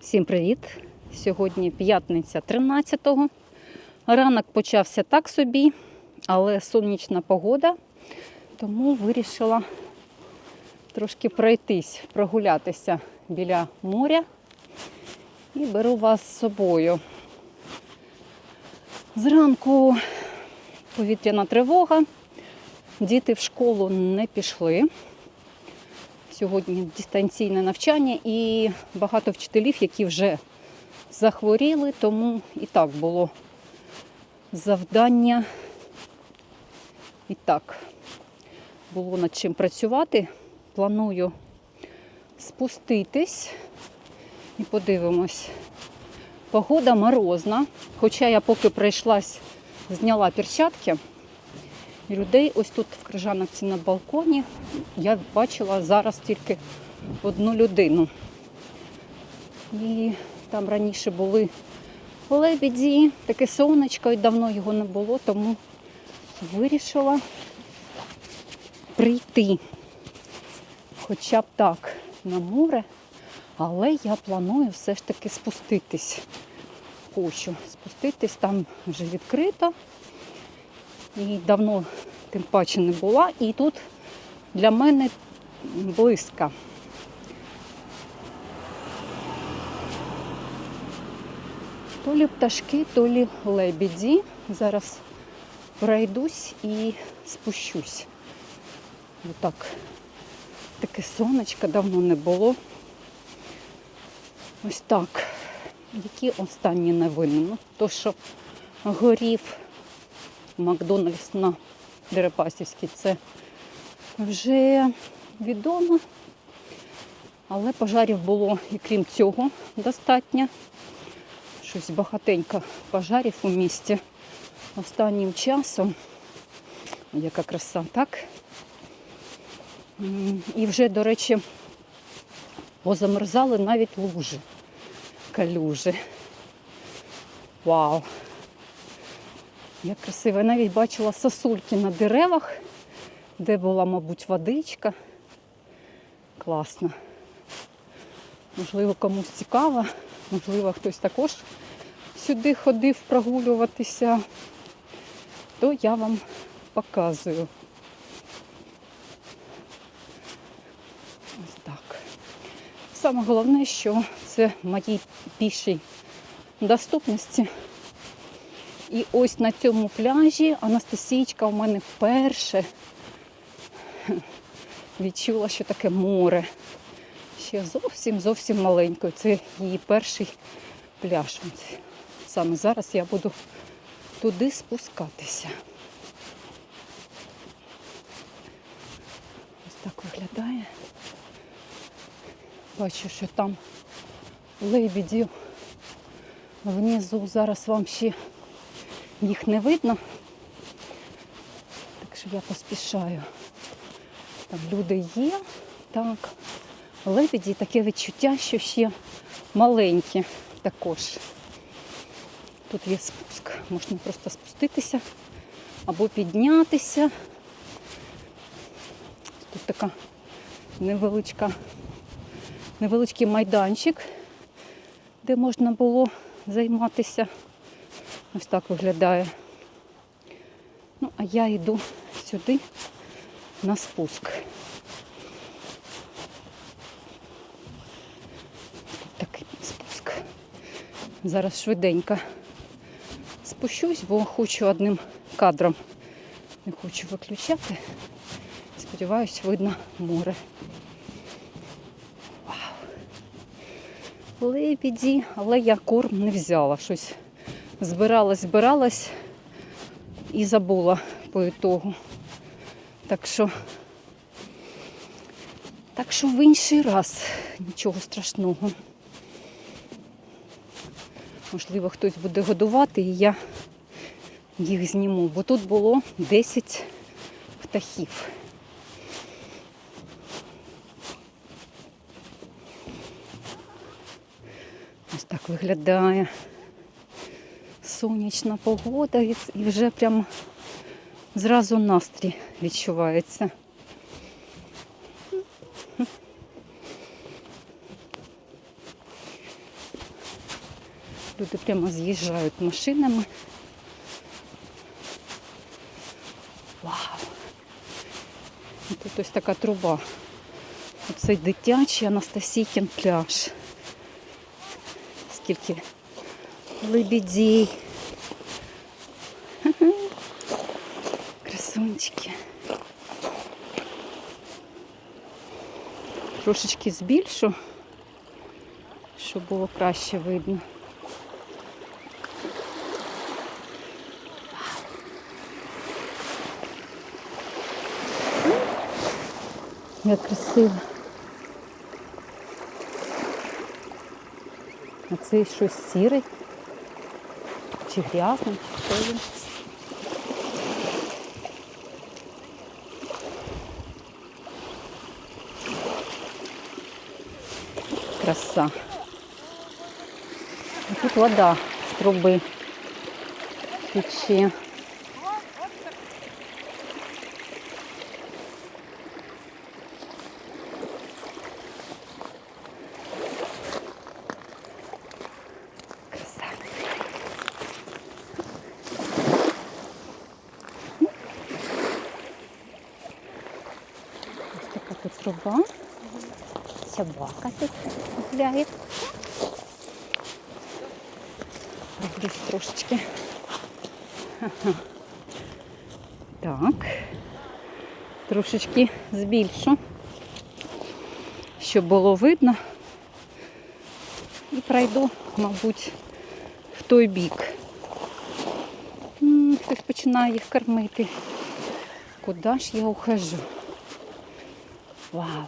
Всім привіт! Сьогодні п'ятниця 13-го. Ранок почався так собі, але сонячна погода, тому вирішила трошки пройтись, прогулятися біля моря і беру вас з собою. Зранку повітряна тривога, діти в школу не пішли. Сьогодні дистанційне навчання і багато вчителів, які вже захворіли, тому і так було завдання. І так, було над чим працювати. Планую спуститись і подивимось. Погода морозна, хоча я поки прийшлась, зняла перчатки. Людей ось тут в Крижановці на балконі я бачила зараз тільки одну людину. І там раніше були лебеді, таке сонечко, і давно його не було, тому вирішила прийти. Хоча б так на море, але я планую все ж таки спуститись. Хочу спуститись, там вже відкрито. І давно тим паче не була. І тут для мене близько. То лі пташки, то лі лебеді. Зараз пройдусь і спущусь. Отак. Таке сонечко давно не було. Ось так. Які останні новини? Ну, то, що горів Макдональдс на Дерипасівській, це вже відомо. Але пожарів було і крім цього достатньо. Щось багатенько пожарів у місті останнім часом. Яка краса, так? І вже, до речі, позамерзали навіть лужі, калюжі. Вау! Як красиво. Я навіть бачила сосульки на деревах, де була, мабуть, водичка. Класно. Можливо, комусь цікаво, можливо, хтось також сюди ходив прогулюватися, то я вам показую. Ось так. Саме головне, що це в моїй пішій доступності. І ось на цьому пляжі Анастасійчка у мене вперше відчула, що таке море. Ще зовсім зовсім маленькою. Це її перший пляж. Саме зараз я буду туди спускатися. Ось так виглядає. Бачу, що там лебедів внизу. Зараз вам ще їх не видно. Так що я поспішаю. Там люди є. Так. Лебеді таке відчуття, що ще маленькі також. Тут є спуск. Можна просто спуститися або піднятися. Тут така невеличка, невеличкий майданчик, де можна було займатися. Ось так виглядає. Ну, а я йду сюди на спуск. Тут такий спуск. Зараз швиденько спущусь, бо хочу одним кадром. Не хочу виключати. Сподіваюсь, видно море. Вау. Лебіді, але я корм не взяла. Щось збиралась, збиралась і забула по ітогу. Так що, так що в інший раз нічого страшного. Можливо, хтось буде годувати і я їх зніму, бо тут було 10 птахів. Ось так виглядає сонячна погода і вже прям зразу настрій відчувається. Люди прямо з'їжджають машинами. Вау! Тут ось така труба. Оцей дитячий Анастасійкін пляж. Скільки лебедей. Ха-ха. Красунчики. Трошечки збільшу, щоб було краще видно. Як красиво. А це щось сірий. Чи грязний, чи що він. Краса. І тут вода з труби тече. Ось така тут труба. Собака тут гуляє. Десь трошечки. Так. Трошечки збільшу, щоб було видно. І пройду, мабуть, в той бік. Хтось починає їх кормити. Куди ж я ухожу? Вау!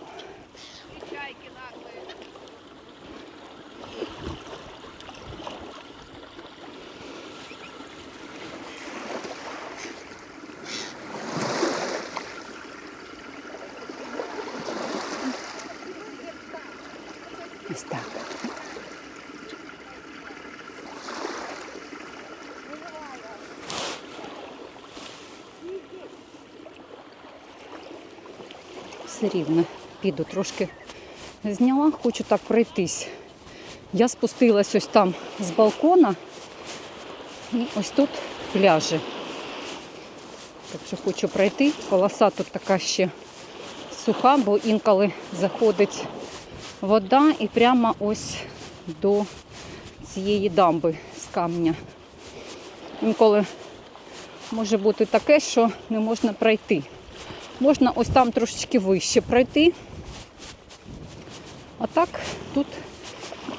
Ось так. Все рівно піду трошки зняла, хочу так пройтись. Я спустилась ось там з балкона і ось тут пляжі. Так що хочу пройти. Полоса тут така ще суха, бо інколи заходить вода і прямо ось до цієї дамби з камня. Інколи може бути таке, що не можна пройти. Можна ось там трошечки вище пройти. А так тут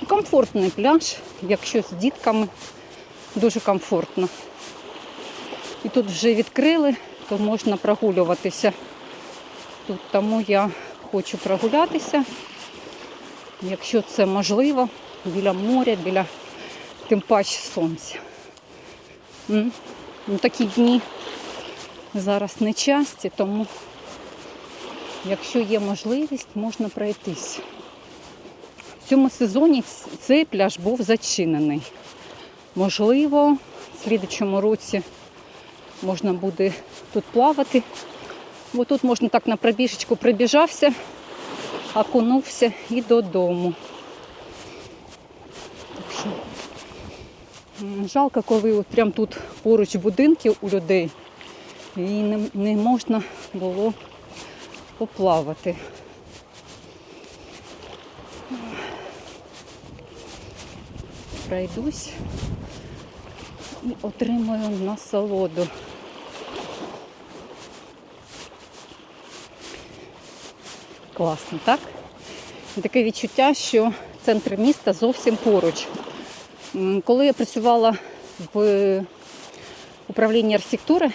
комфортний пляж, якщо з дітками дуже комфортно. І тут вже відкрили, то можна прогулюватися тут. Тому я хочу прогулятися якщо це можливо, біля моря, біля тим паче сонця. Ну, такі дні зараз не часті, тому якщо є можливість, можна пройтись. В цьому сезоні цей пляж був зачинений. Можливо, в слідчому році можна буде тут плавати, бо тут можна так на пробіжечку прибіжався окунувся і додому. Так що жалко, коли от прямо тут поруч будинки у людей і не, не можна було поплавати. Пройдусь і отримаю насолоду. Класно, так? Таке відчуття, що центр міста зовсім поруч. Коли я працювала в управлінні архітектури,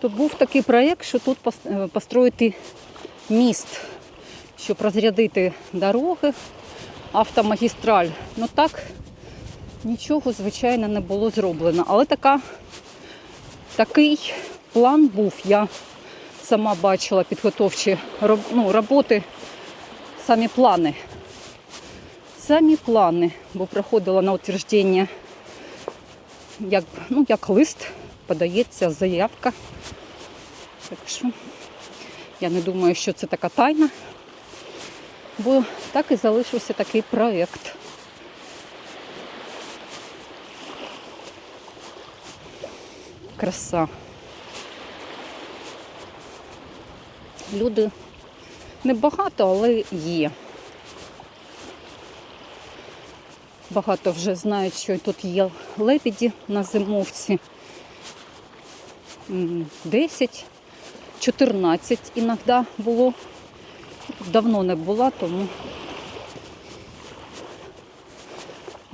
то був такий проєкт, що тут е, построїти міст, щоб розрядити дороги, автомагістраль. Ну так нічого, звичайно, не було зроблено. Але така, такий план був. Я сама бачила підготовчі ну, роботи, самі плани. Самі плани, бо проходила на утвердження, як, ну, як лист, подається заявка. Так що я не думаю, що це така тайна, бо так і залишився такий проєкт. Краса. Люди небагато, але є. Багато вже знають, що тут є лебіді на зимовці. 10 14 іноді було. Давно не була, тому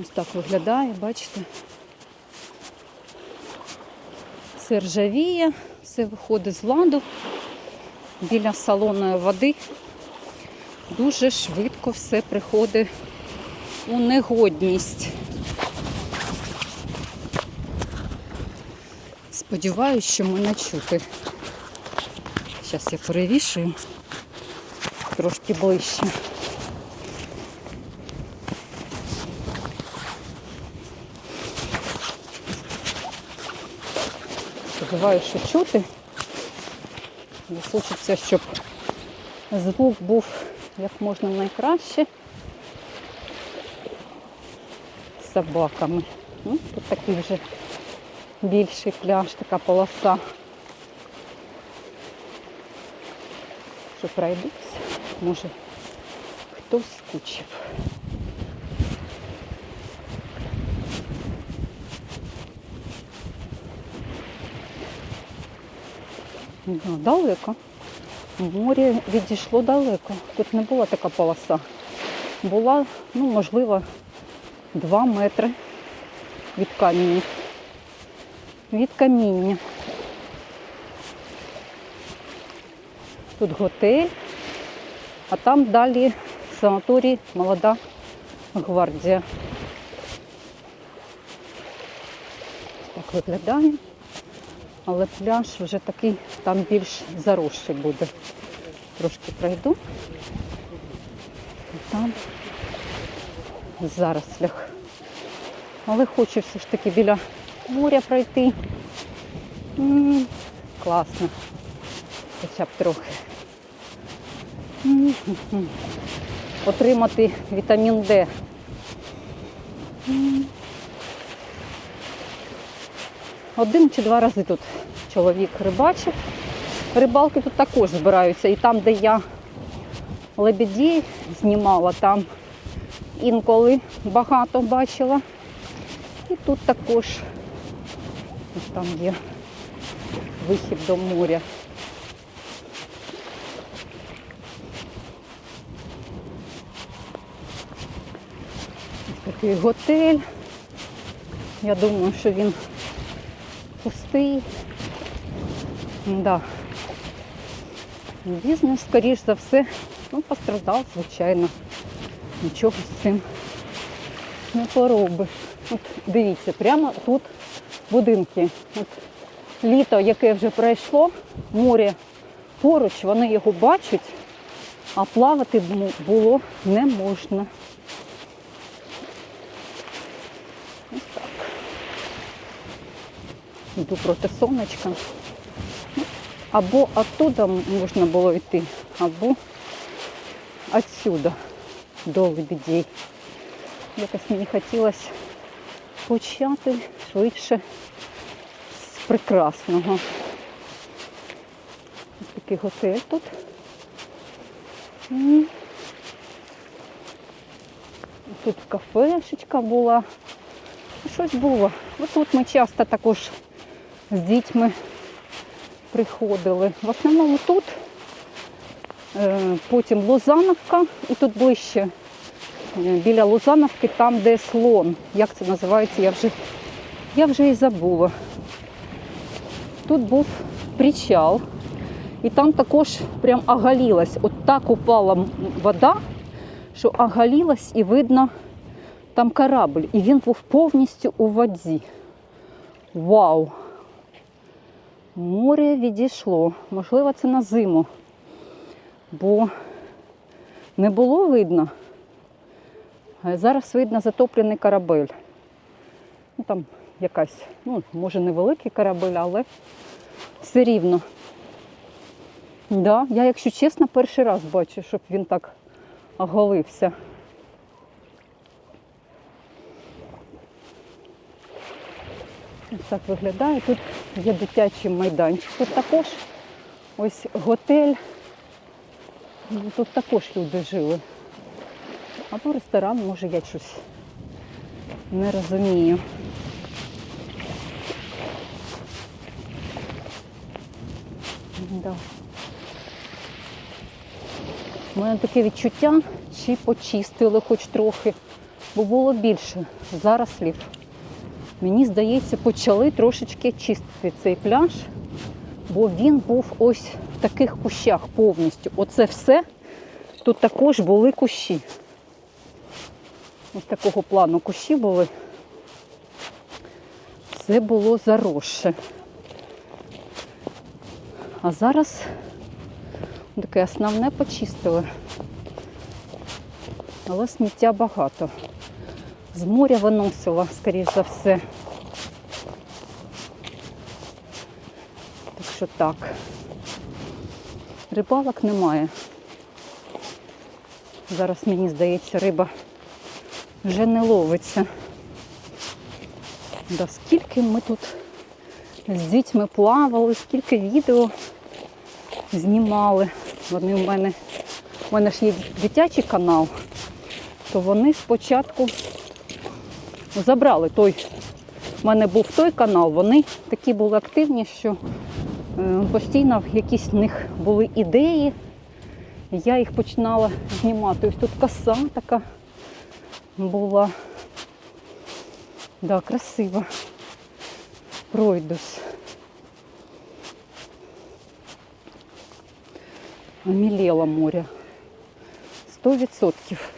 ось так виглядає, бачите. Все ржавіє, все виходить з ладу. Біля салонної води дуже швидко все приходить у негодність. Сподіваюсь, що мене чути. Зараз я перевішую трошки ближче. Сподіваюся, що чути. Хочеться, щоб звук був як можна найкраще з собаками. Ну, тут такий вже більший пляж, така полоса. Що пройдусь, може хтось скучив. Да, далеко. Море відійшло далеко. Тут не була така полоса. Була, ну, можливо, 2 метри від каміння. Від каміння. Тут готель, а там далі санаторій Молода гвардія. Так виглядає. Але пляж вже такий, там більш заросший буде. Трошки пройду. І там зарослях. Але хочу все ж таки біля моря пройти. М, Класно. Хоча б трохи. Отримати вітамін Д. Один чи два рази тут чоловік рибачив. Рибалки тут також збираються. І там, де я лебеді знімала, там інколи багато бачила. І тут також ось там є вихід до моря. Ось такий готель. Я думаю, що він пустий. Да. Бізнес, скоріш за все, ну, постраждав, звичайно. Нічого з цим не поробиш. От дивіться, прямо тут будинки. От літо, яке вже пройшло, море поруч, вони його бачать, а плавати було не можна. Ось так. Йду проти сонечка. Або оттуда можна було йти, або отсюда до лебедей. Якось мені хотілося почати швидше з прекрасного. Ось такий готель тут. Тут кафешечка була. Щось було. Ось тут ми часто також з дітьми приходили. В основному тут, е, потім Лозановка і тут ближче е, біля Лозановки, там, де слон. Як це називається, я вже, я вже і забула. Тут був причал, і там також прям оголілась. От так упала вода, що оголілась і видно там корабль. І він був повністю у воді. Вау! Море відійшло. Можливо, це на зиму, бо не було видно. Зараз видно затоплений корабель. Ну, там якась, ну, може, невеликий корабель, але все рівно. Да, я, якщо чесно, перший раз бачу, щоб він так оголився. Ось так виглядає. Тут Є дитячий майданчик. Тут також ось готель. Ну, Тут також люди жили. Або ресторан, може я щось не розумію. Да. У мене таке відчуття, чи почистили хоч трохи, бо було більше зарослів. Мені здається, почали трошечки чистити цей пляж, бо він був ось в таких кущах повністю. Оце все. Тут також були кущі. Ось такого плану кущі були. Все було заросше. А зараз таке основне почистили. Але сміття багато. З моря виносила, скоріш за все. Так що так. Рибалок немає. Зараз, мені здається, риба вже не ловиться. Да, скільки ми тут з дітьми плавали, скільки відео знімали. Вони в мене, у мене ж є дитячий канал, то вони спочатку забрали той. У мене був той канал, вони такі були активні, що е, постійно якісь в них були ідеї. Я їх починала знімати. Ось тут коса така була. Да, красиво. Пройдусь. Омілело море. Сто відсотків.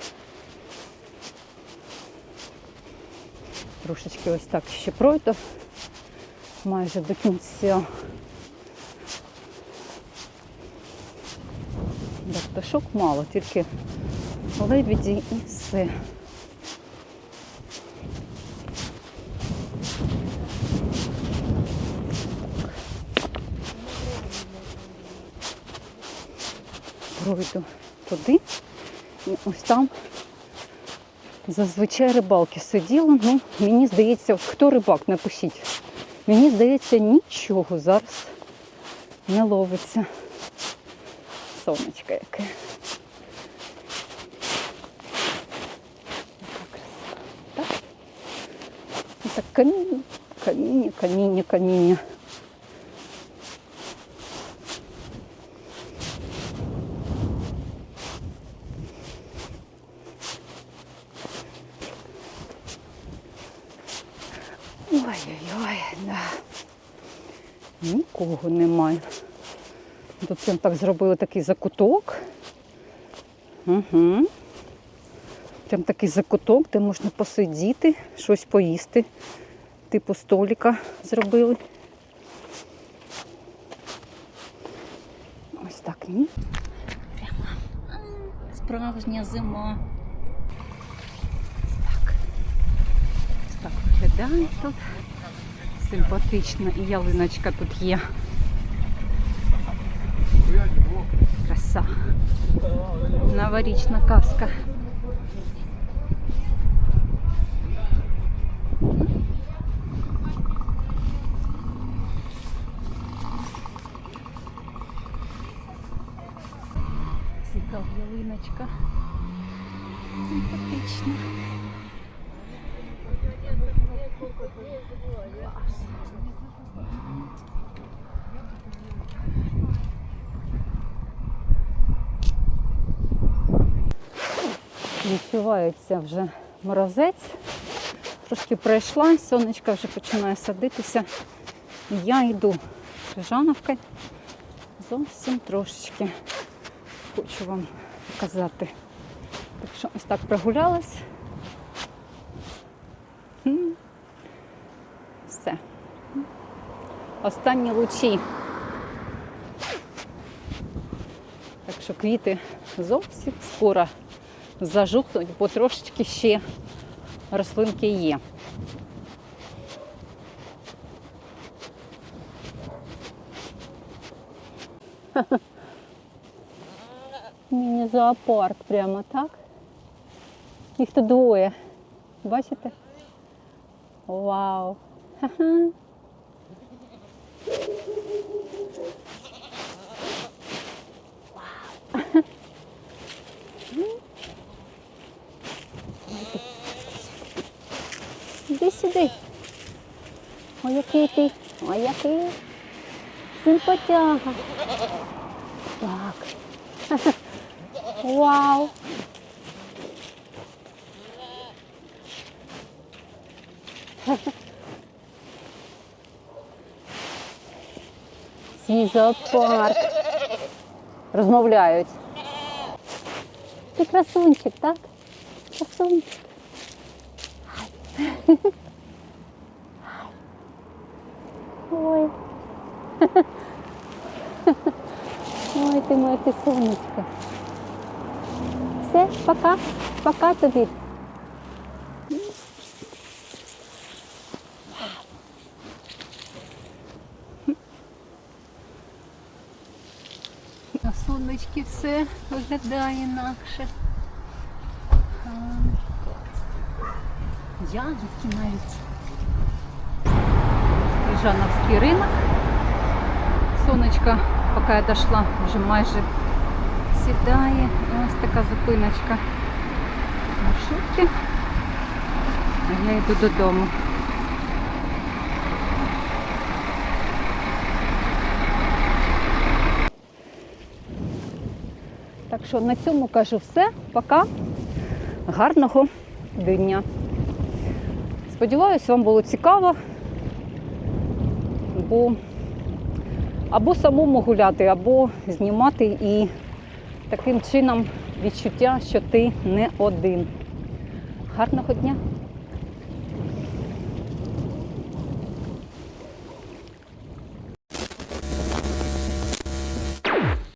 Трошечки ось так ще пройду. Майже до кінця. Да, пташок мало, тільки лебеді і все. Пройду туди. І ось там зазвичай рибалки сиділи. Ну, мені здається, хто рибак, напишіть. Мені здається, нічого зараз не ловиться. Сонечко яке. Так каміння, каміння, каміння, каміння. Ой-ой-ой, да. Нікого немає. Тут прям так зробили такий закуток. Угу. Прям такий закуток, де можна посидіти, щось поїсти. Типу століка зробили. Ось так, ні. Прямо справжня зима. Ось так. Ось так виглядає тут. Симпатично. І ялиночка тут є. Краса. Новорічна казка. Яка ялиночка. Симпатична. Відчувається вже морозець. Трошки пройшла, сонечко вже починає садитися. І Я йду Крижановкою. Зовсім трошечки хочу вам показати. Так що ось так прогулялась. Все. Останні лучі. Так що квіти зовсім скоро зажухнуть, бо трошечки ще рослинки є. Міні-зоопарк прямо так. Їх тут двоє. Бачите? Вау! Ха-ха. Сюди. Ой, який ти. Ой, який. Симпатяга. Так. Вау. Свій зоопарк. Розмовляють. Ти красунчик, так? Красунчик. ти моя кисонечка. Все, пока. Пока тобі. На сонечки все виглядає інакше. Ягідки навіть. Стрижановський ринок. Сонечко, поки я дійшла, вже майже сідає. Ось така зупиночка маршрутки. А я йду додому. Так що на цьому кажу все. Пока. Гарного дня. Сподіваюсь, вам було цікаво. Бо або самому гуляти, або знімати і таким чином відчуття, що ти не один. Гарного дня!